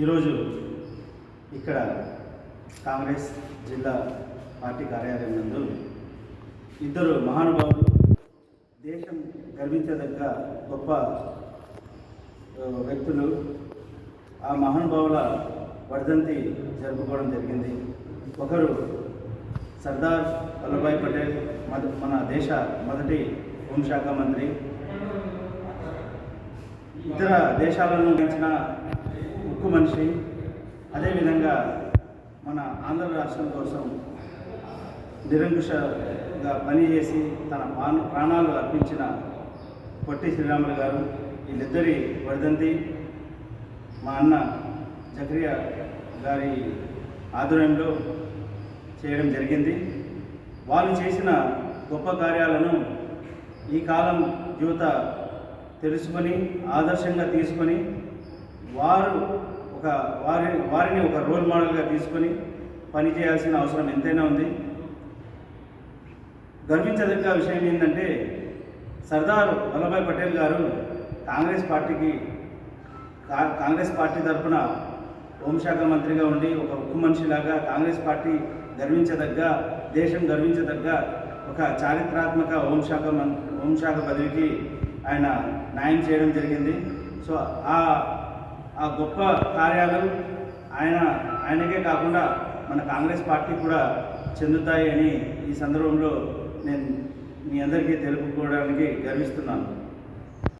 ఈరోజు ఇక్కడ కాంగ్రెస్ జిల్లా పార్టీ కార్యాలయం నందు ఇద్దరు మహానుభావులు దేశం గర్వించదగ్గ గొప్ప వ్యక్తులు. ఆ మహానుభావుల వర్ధంతి జరుపుకోవడం జరిగింది. ఒకరు సర్దార్ వల్లభాయ్ పటేల్ మద మన దేశ మొదటి హోంశాఖ మంత్రి. ఇతర దేశాలను గెలిచిన ఉక్కు మనిషి అదేవిధంగా మన ఆంధ్ర రాష్ట్రం కోసం నిరంకుశగా పనిచేసి తన ప్రాణాలు అర్పించిన పొట్టి శ్రీరాములు గారు వీళ్ళిద్దరి వర్ధంతి మా అన్న జక్రియా గారి ఆధ్వర్యంలో చేయడం జరిగింది. వాళ్ళు చేసిన గొప్ప కార్యాలను ఈ కాలం యువత తెలుసుకొని ఆదర్శంగా తీసుకొని వారు ఒక వారిని వారిని ఒక రోల్ మోడల్గా తీసుకొని పనిచేయాల్సిన అవసరం ఎంతైనా ఉంది. గర్వించదగ్గ విషయం ఏంటంటే సర్దార్ వల్లభాయ్ పటేల్ గారు కాంగ్రెస్ పార్టీకి కాంగ్రెస్ పార్టీ తరఫున హోంశాఖ మంత్రిగా ఉండి ఒక ఉక్కు మనిషిలాగా కాంగ్రెస్ పార్టీ గర్వించదగ్గ దేశం గర్వించదగ్గ ఒక చారిత్రాత్మక హోంశాఖ మం హోంశాఖ పదవికి ఆయన న్యాయం చేయడం జరిగింది. సో ఆ ఆ గొప్ప కార్యాలు ఆయన ఆయనకే కాకుండా మన కాంగ్రెస్ పార్టీ కూడా చెందుతాయి అని ఈ సందర్భంలో నేను మీ అందరికీ తెలుపుకోవడానికి గర్విస్తున్నాను.